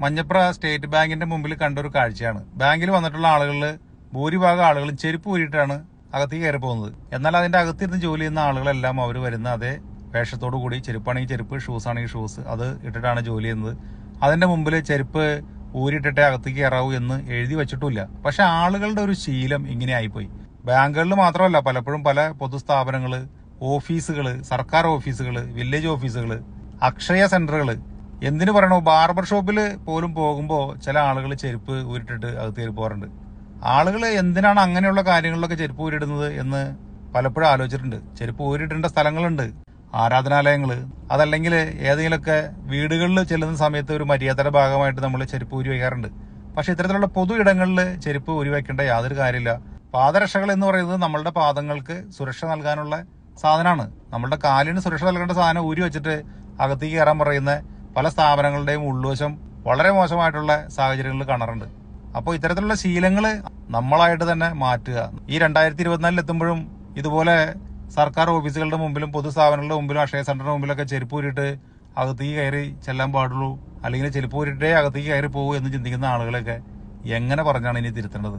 Manjapra state ബാങ്കിന്റെ മുമ്പിൽ കണ്ട ഒരു കാഴ്ചയാണ്. ബാങ്കിൽ വന്നിട്ടുള്ള ആളുകളിൽ ഭൂരിഭാഗം ആളുകളും ചെരുപ്പ് ഊരിയിട്ടാണ് അകത്തേക്ക് കയറി പോകുന്നത്. എന്നാൽ അതിന്റെ അകത്തിരുന്ന് ജോലി ചെയ്യുന്ന ആളുകളെല്ലാം അവർ വരുന്ന അതേ വേഷത്തോടു കൂടി ചെരുപ്പാണെങ്കിൽ ചെരുപ്പ് ഷൂസ് ആണെങ്കിൽ ഷൂസ് അത് ഇട്ടിട്ടാണ് ജോലി ചെയ്യുന്നത്. അതിന്റെ മുമ്പിൽ ചെരുപ്പ് ഊരിയിട്ടിട്ടേ അകത്തേക്ക് കയറാവൂ എന്ന് എഴുതി വെച്ചിട്ടില്ല. പക്ഷെ ആളുകളുടെ ഒരു ശീലം ഇങ്ങനെ ആയിപ്പോയി. ബാങ്കുകളിൽ മാത്രമല്ല പലപ്പോഴും പല പൊതുസ്ഥാപനങ്ങൾ ഓഫീസുകൾ സർക്കാർ ഓഫീസുകൾ വില്ലേജ് ഓഫീസുകൾ അക്ഷയ സെന്ററുകൾ എന്തിനു പറയണോ? ബാർബർ ഷോപ്പിൽ പോലും പോകുമ്പോൾ ചില ആളുകൾ ചെരുപ്പ് ഊരിട്ടിട്ട് അത് കയറി പോകാറുണ്ട് ആളുകൾ എന്തിനാണ് അങ്ങനെയുള്ള കാര്യങ്ങളിലൊക്കെ ചെരുപ്പ് ഊരിടുന്നത് എന്ന് പലപ്പോഴും ആലോചിച്ചിട്ടുണ്ട്. ചെരുപ്പ് ഊരിടേണ്ട സ്ഥലങ്ങളുണ്ട് ആരാധനാലയങ്ങൾ അതല്ലെങ്കിൽ ഏതെങ്കിലുമൊക്കെ വീടുകളിൽ ചെല്ലുന്ന സമയത്ത് ഒരു മര്യാദയുടെ ഭാഗമായിട്ട് നമ്മൾ ചെരുപ്പ് ഊരി വയ്ക്കാറുണ്ട്. പക്ഷെ ഇത്തരത്തിലുള്ള പൊതു ഇടങ്ങളിൽ ചെരുപ്പ് ഊരി വയ്ക്കേണ്ട യാതൊരു കാര്യമില്ല. പാദരക്ഷകൾ എന്ന് പറയുന്നത് നമ്മളുടെ പാദങ്ങൾക്ക് സുരക്ഷ നൽകാനുള്ള സാധനമാണ്. നമ്മളുടെ കാലിന് സുരക്ഷ നൽകേണ്ട സാധനം ഊരി വെച്ചിട്ട് അകത്തേക്ക് കയറാൻ പറയുന്ന പല സ്ഥാപനങ്ങളുടെയും ഉൾവശം വളരെ മോശമായിട്ടുള്ള സാഹചര്യങ്ങളിൽ കാണാറുണ്ട്. അപ്പോൾ ഇത്തരത്തിലുള്ള ശീലങ്ങൾ നമ്മളായിട്ട് തന്നെ മാറ്റുക. ഈ രണ്ടായിരത്തി ഇരുപത്തിനാലിൽ എത്തുമ്പോഴും ഇതുപോലെ സർക്കാർ ഓഫീസുകളുടെ മുമ്പിലും പൊതുസ്ഥാപനങ്ങളുടെ മുമ്പിലും അക്ഷയ സെന്ററിന്റെ മുമ്പിലൊക്കെ ചെരുപ്പ് ഊരിട്ട് അകത്തേക്ക് കയറി ചെല്ലാൻ പാടുള്ളൂ. അല്ലെങ്കിൽ ചെരുപ്പ് ഊരിട്ടേ അകത്തേക്ക് കയറി പോകൂ എന്ന് ചിന്തിക്കുന്ന ആളുകളൊക്കെ എങ്ങനെ പറഞ്ഞാണ് ഇനി തിരുത്തേണ്ടത്?